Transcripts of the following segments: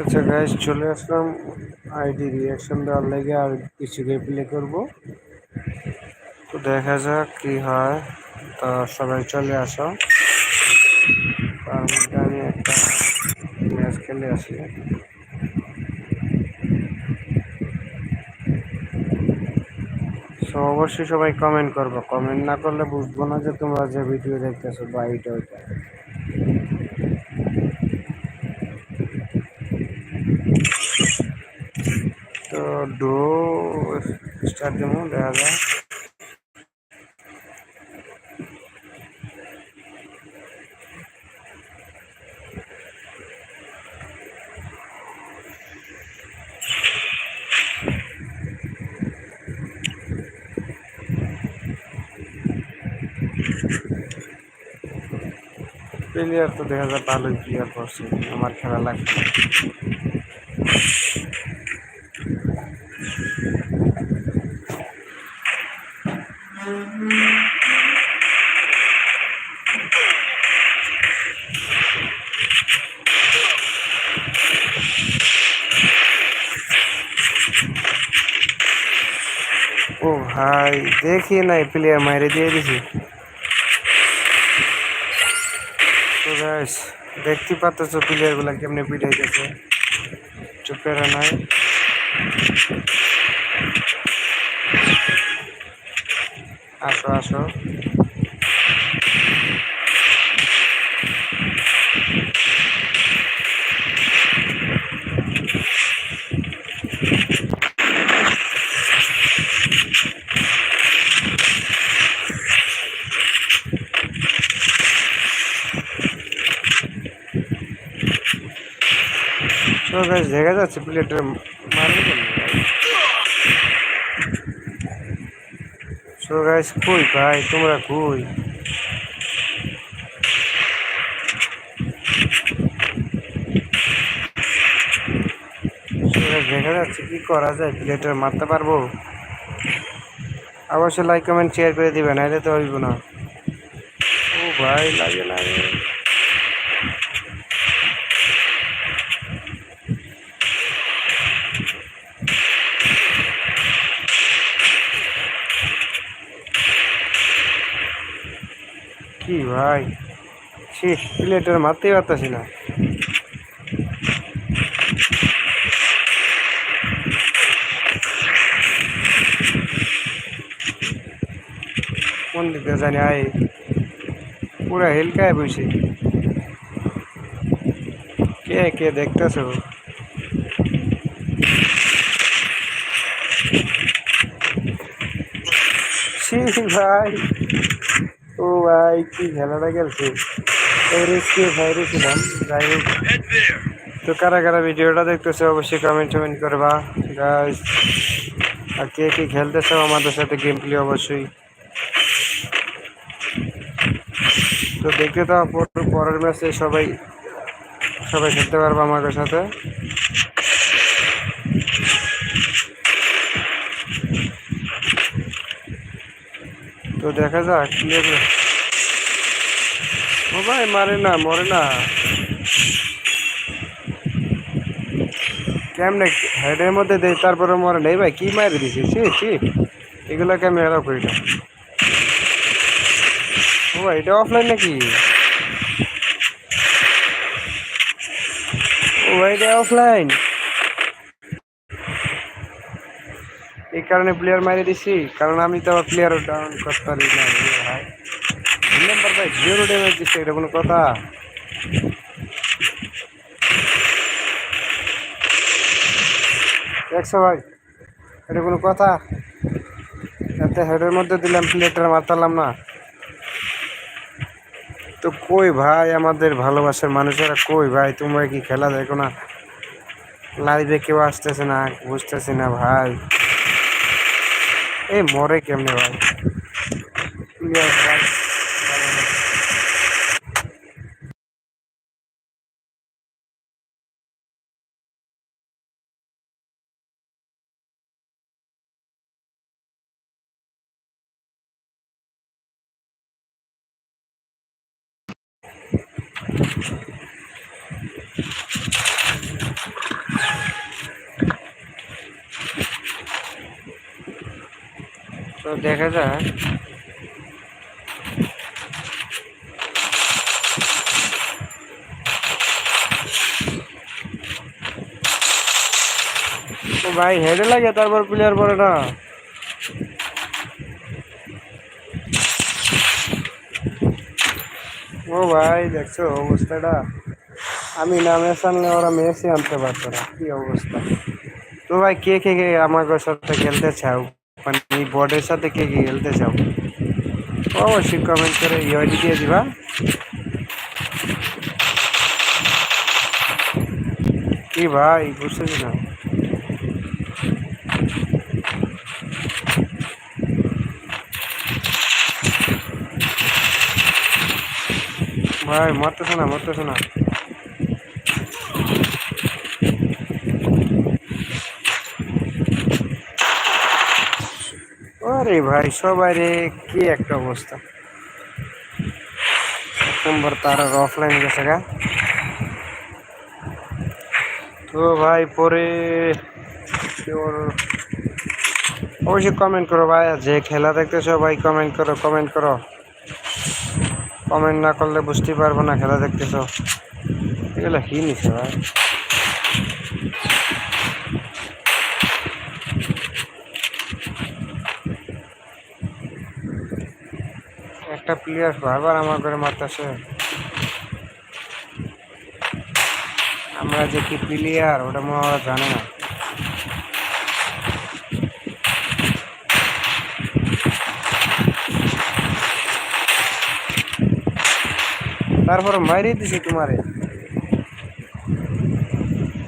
আচ্ছা গাইজ চলে আসলাম ID reaction দেওয়ার লেগে আর কিছু গেম প্লে করব। তো দেখা যাক কি হয়। তো সবাই চলে আসো। তার মধ্যে আমি একটা ম্যাচ খেলে আসি। অবশ্যই সবাই কমেন্ট করব। কমেন্ট না করলে বুঝব না যে তোমরা যে ভিডিও দেখতেছো বা এইটা ওইটা। তো ডো স্টার্ট দেখা যায় প্লেয়ার তো দেখা যায় ভালোই প্লেয়ার করছে, আমার খেলা লাগবে না। ও ভাই দেখি নাই প্লেয়ার মাইরে দিয়ে দিছি তো গাইস দেখতে পাচ্ছ প্লেয়ারগুলো কেমনে পিঠাই পিটাইতেছে? চুপেরা নাই। আসো আসো। তো গাইস দেখা যাচ্ছে প্লেয়ারটা মারবে সো গাইস কই ভাই, তোমরা কই? দেখা যাচ্ছে কি করা যায় প্লেটার মারতে পারব? অবশ্যই লাইক কমেন্ট শেয়ার করে দিবেন নাহলে তো হইব না। ও ভাই, লাগে লাগে কি ভাই সে প্লেটার মারতেই পারতাছি না কোন দিকে জানি আয় পুরা হেলকায় বসে কে কে দেখতেছো? ভাই। ভাই কি খেলাটা খেলছে? রেস্কিউ ভাইরে ছিলাম, যাই হোক। তো কারা কারা ভিডিওটা দেখতেছে অবশ্যই কমেন্ট টমেন্ট করবা। গাইস আর কে কে খেলতেছে আমাদের সাথে গেম প্লে অবশ্যই। তো দেখতে তো পরের ম্যাচে সবাই সবাই খেলতে পারব আমাদের সাথে। তো দেখা যাক, কি ভাই মারে না মরে না কেমনে হেডের মধ্যে দেয় তারপরে মরে নেই, ভাই, কি মারি দিছি? সি সি এগুলোকে আমি এলাও করি না। ও ভাই, এটা অফলাইন নাকি? ও ভাই, এটা অফলাইন এই কারণে প্লেয়ার মারি দিছি, কারণ আমি তো প্লেয়ার ডাউন করতে পারি না রে ভাই নাম্বার ভাই জিরো ড্যামেজ দিচ্ছে এটা কোনো কথা একশো ভাই এটা কোনো কথা এতে হেডের মধ্যে দিলাম প্লেটার মারতালাম না তো কই ভাই আমাদের ভালোবাসার মানুষেরা কই ভাই? তোমরা কি খেলা দেখো না? লাইভে কেউ আসতেছে না, বুঝতেছি না ভাই। এই মরে কেমনে ভাই? তো দেখা যায় ভাই হেডে লাগে তারপর প্লেয়ার পরে না? ও ভাই, দেখছ অবস্থাটা? আমি নামে সামনে ওরা মেসি আনতে পারতো না। কি অবস্থা? তো ভাই, কে কে কে আমাকে সাথে খেলতে চাও? মানে এই বোর্ডের সাথে কে কে খেলতে চাও? অবশ্যই কমেন্ট করে ইউআইডি দিয়ে দিবা। কি ভাই, বুঝতেছি না। ভাই, মরতেছে না মরতেছে না। আরে ভাই, সবাই রে, কি একটা অবস্থা। নম্বর তার অফলাইন গেছে গা। তো ভাই, পরে অবশ্যই কমেন্ট করো ভাই যে খেলা দেখতেছো ভাই কমেন্ট করো কমেন্ট করো। কমেন্ট না করলে বুঝতেই পারব না খেলা দেখতেছো। এগুলো কি নিছে ভাই? একটা প্লেয়ার বারবার আমার করে মারতেছে। আমরা যে কি প্লেয়ার ওটা মনে জানে না। তারপর মারি দিছি তোমারে।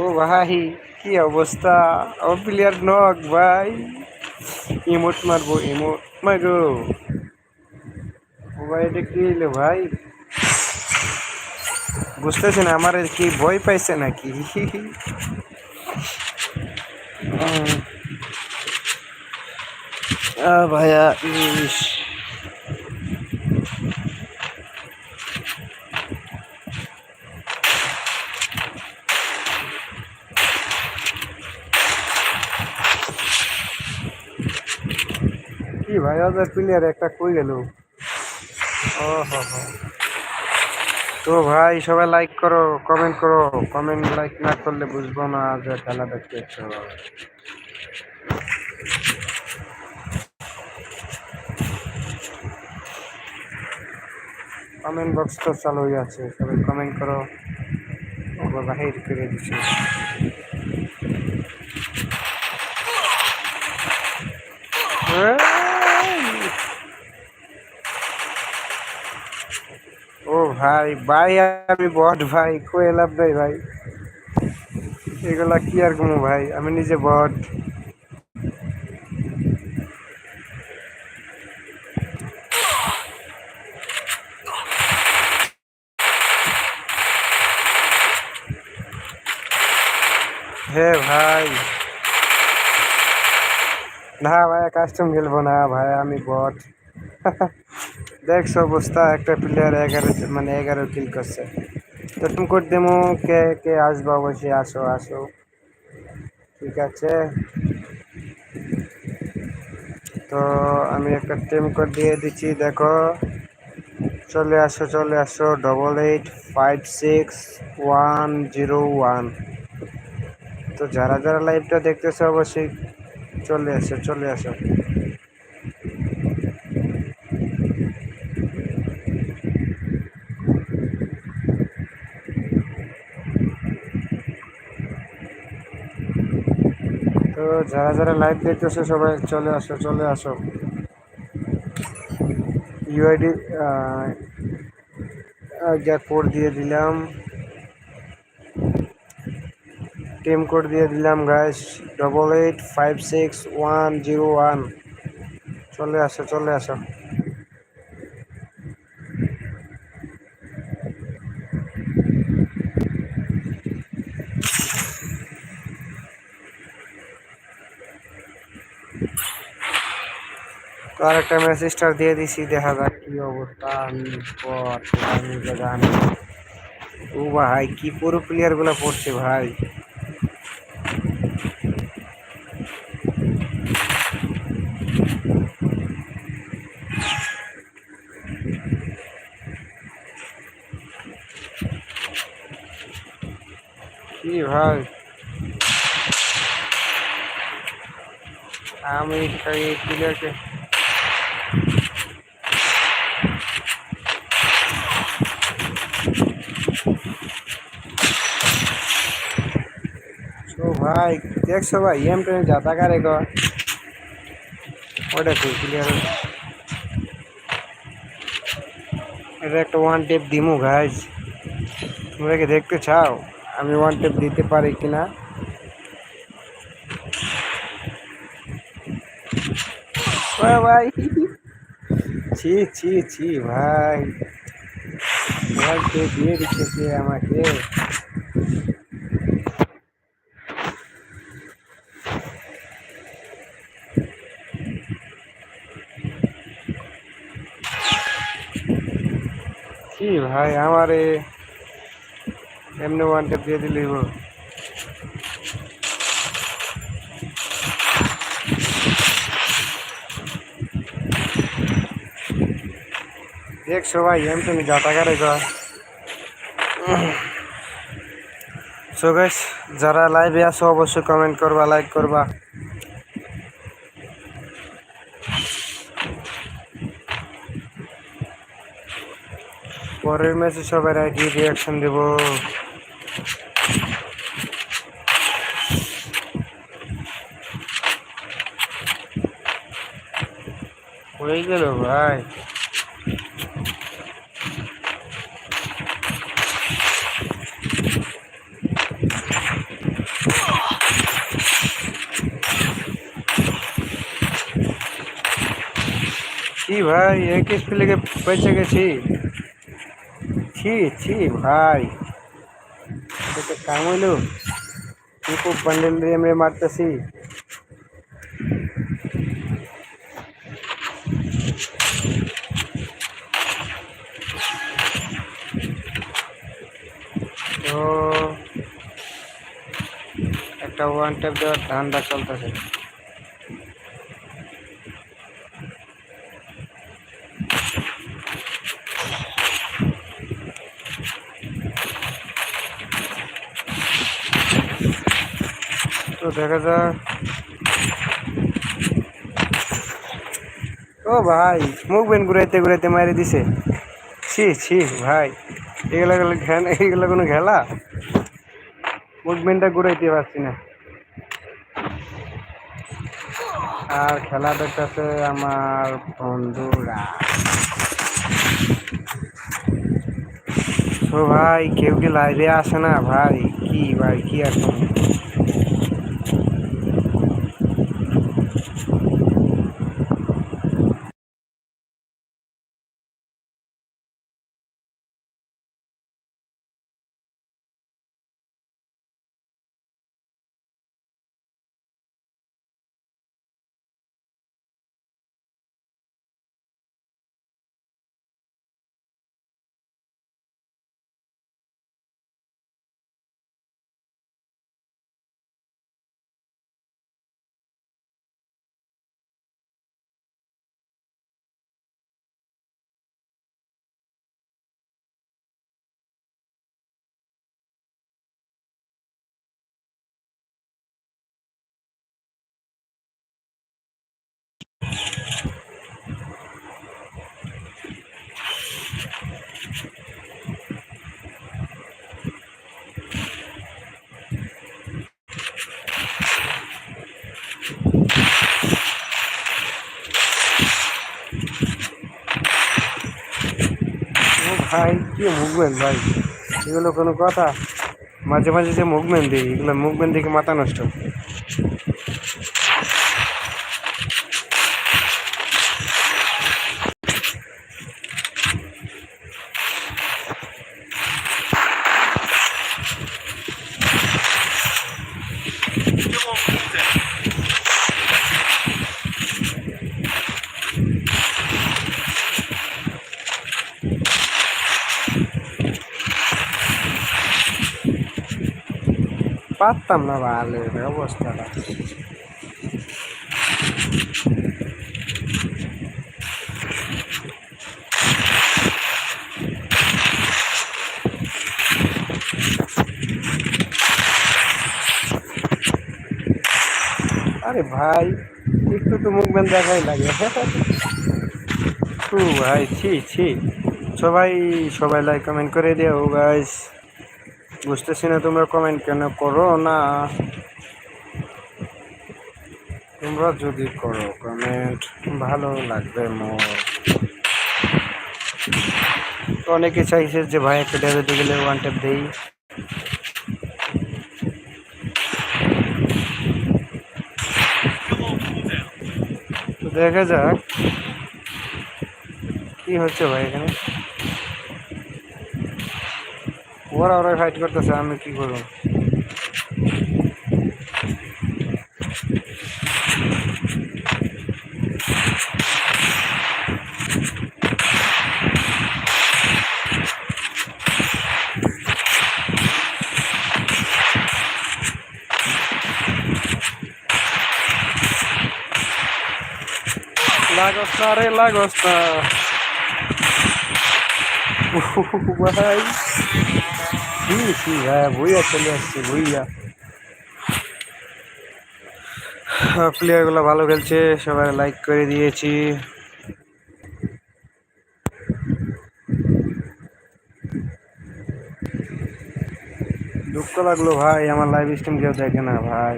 ও ভাই, কি অবস্থা? ও প্লেয়ার নক ভাই। ইমোট মারবো ইমোট মারো ও ভাই, এটা কি হইল ভাই? বুঝতেছি না, আমার কি ভয় পাইছে নাকি? ভাইয়া, ইস। ভাই, ওদের প্লেয়ার একটা কই গেল? ও তো ভাই, সবাই লাইক করো কমেন্ট করো। কমেন্ট লাইক না করলে বুঝব না যে খেলা দেখতেছো কমেন্ট বক্স তো চালু হয়ে আছে, সবাই কমেন্ট করো। বাহির করে দিচ্ছে এই! ও ভাই ভাই, আমি বট ভাই, কই লাভ নাই ভাই। এগুলা কি আর কোনো ভাই, আমি নিজে বট। হে ভাই। না ভাই কাস্টম খেলব না ভাই, আমি বট। দেখছ অবস্থা, একটা প্লেয়ার এগারো মানে এগারো কিল করছে। তো তুমি করে দেবো কে কে আসব অবশ্যই, আসো আসো। ঠিক আছে। তো আমি একটা টিম কোড দিয়ে দিচ্ছি, দেখো। চলে আসো চলে আসো double eight five six one zero one তো যারা যারা লাইভটা দেখতেছে, অবশ্যই চলে আসো চলে আসো তো যারা যারা লাইভ দেখতেছে সবাই চলে আসো চলে আসো। ইউআইডি যা কোড দিয়ে দিলাম। টিম কোড দিয়ে দিলাম guys double eight five six one zero one চলে আসো চলে আসো। তো আরেকটা মেসেজটা দিয়ে দিছি, দেখা যাক কি অবস্থা। আমি পর আমি যে জানি। ও ভাই, কি পুরো প্লেয়ারগুলো পড়ছে ভাই। কি ভাই? আমি এই প্লেয়ারকে ও ভাই দেখছ ভাই এম ট্রেন যাতা কারে গো ওটা তো ক্লিয়ার এটা একটা ওয়ান টেপ দিমু গাইজ তোমরা কি দেখতে চাও আমি ওয়ান টেপ দিতে পারি কিনা ও ভাই ছি ছি ছি, ভাই। টেপ দিয়ে দিচ্ছে আমাকে। কি ভাই, আমারে। এমনি ওয়ান দিয়ে দিলে হইব দেখছ ভাই এম তুমি যাতা কারে গা সো গাইস যারা লাইভে আসো অবশ্যই কমেন্ট করবা লাইক করবা পরের ম্যাচে সবাই আইডি রিয়াকশন দেব হয়ে গেল ভাই ভাই এক স্প্লেকে বেঁচে গেছি ছি ছি ভাই এটা কাম হইল কি খুব বান্ডেল দিয়ে আমরা মারতেছি তো একটা ওয়ান ট্যাপ দেওয়ার ধান্দা চলতেছে দেখা যাক। ও ভাই, মুখ বেন ঘুরাইতে ঘুরাইতে মারি দিছে। ছি ছি, ভাই, এগুলা গেলে এগুলো কোনো খেলা মুভমেন্টটা ঘুরাইতে পারছি না। আর খেলা দেখতেছে আমার বন্ধুরা। তো ভাই, কেউ কি লাইভে আসে না? ভাই, কি ভাই, কি এখন ও ভাই, কি মুভমেন্ট ভাই? এগুলো কোনো কথা? মাঝে মাঝে যে মুভমেন্ট দিই, এগুলো মুভমেন্ট দেখে মাথা নষ্ট। পারতাম না ভালো অবস্থাটা। আরে ভাই, একটু তো মুভমেন্ট দেখাই লাগে। ও ভাই, ছি ছি। সবাই সবাই লাইক কমেন্ট করে দিও গাইস বুঝতেছি না, তোমরা কমেন্ট কেন করো? না। তোমরা যদি করো কমেন্ট ভালো লাগবে মোর। অনেকে চাইছে যে ভাই, একটা ডেবিতে গেলে ওয়ান ট্যাপ দেই। দেখা যাক, কি হচ্ছে ভাই এখানে? ওরা ওরা ফাইট করতেছে আমি কি করব? লাগস না রে লাগস জি জি ভাই ভুইয়া চলে আসছে ভুইয়া প্লেয়ারগুলো ভালো খেলছে সবাই লাইক করে দিয়েছি দুঃখ লাগল ভাই আমার লাইভ স্ট্রিম কেউ দেখে না ভাই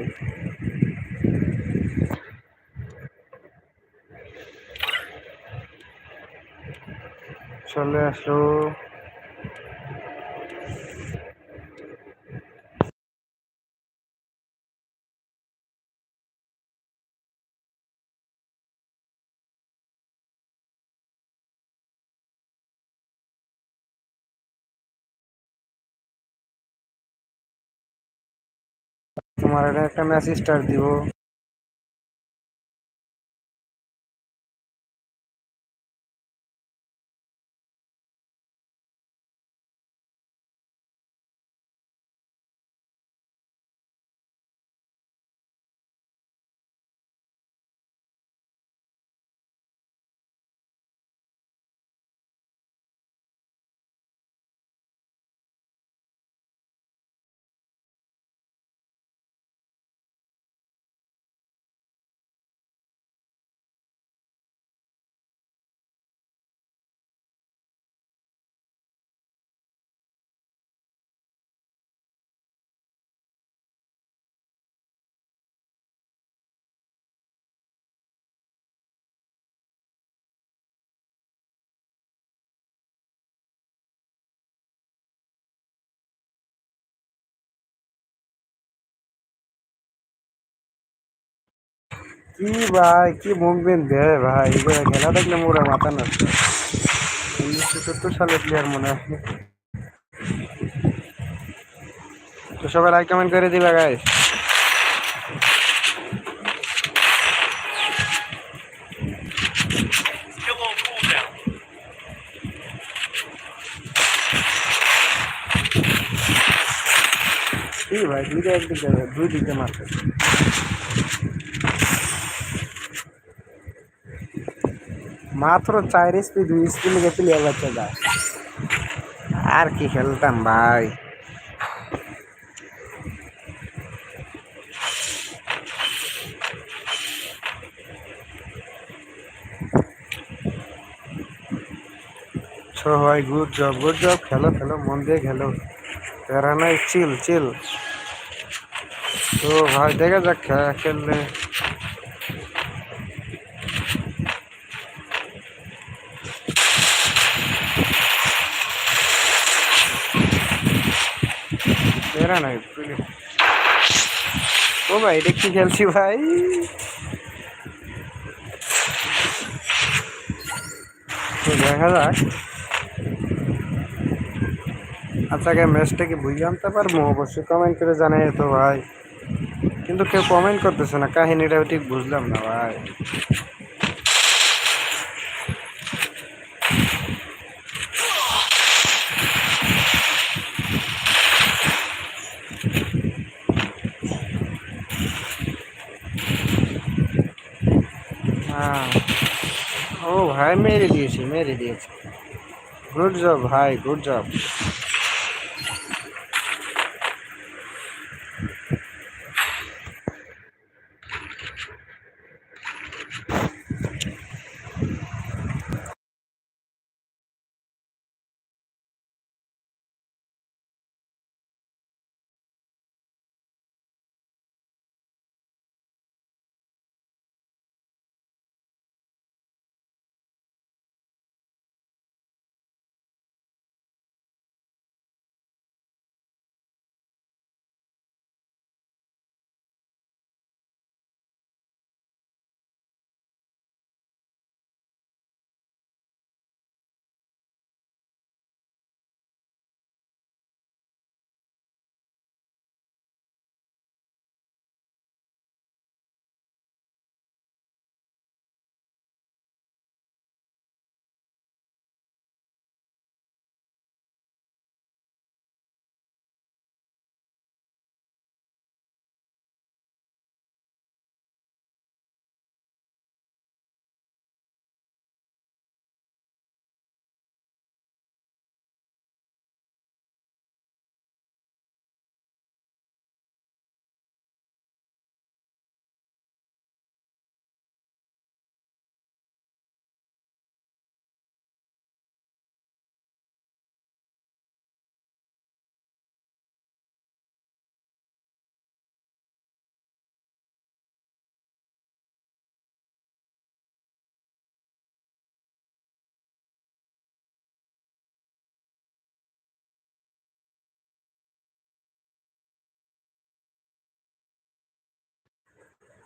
চলে আসলো তোমার এটা একটা মেসেজ স্টার দিব। কি ভাই, কি মুভমেন্ট দেয় ভাই? এগুলো খেলা দেখলে মোরা মাথা নষ্ট। উনিশশো সত্তর সালের প্লেয়ার মনে হয়। তো সবাই লাইক কমেন্ট করে দিবা গাইস on cooldown. কি ভাই, দুইটা একদিকে, দুই দিকে মাত্র চার স্পিড দুই স্পিড লেগে প্লেয়ার বাচ্চা আর কি খেলতাম ভাই। সো ভাই গুড জব গুড জব খেলো খেলো, মন দিয়ে খেলো। প্যারা নাই চিল চিল তো ভাই, দেখা যাক, খেললে। প্যারা নাই ও ভাই, এটা কি খেলছি ভাই? দেখা যাক। আচ্ছা আগে ম্যাচটা কি বুঝে আনতে পারব, অবশ্যই কমেন্ট করে জানাই তো ভাই। কিন্তু কেউ কমেন্ট করতেছে না, কাহিনীটা ঠিক বুঝলাম না ভাই। ভাই মেরে দিয়েছি মেরে দিয়েছি গুড জব ভাই গুড জব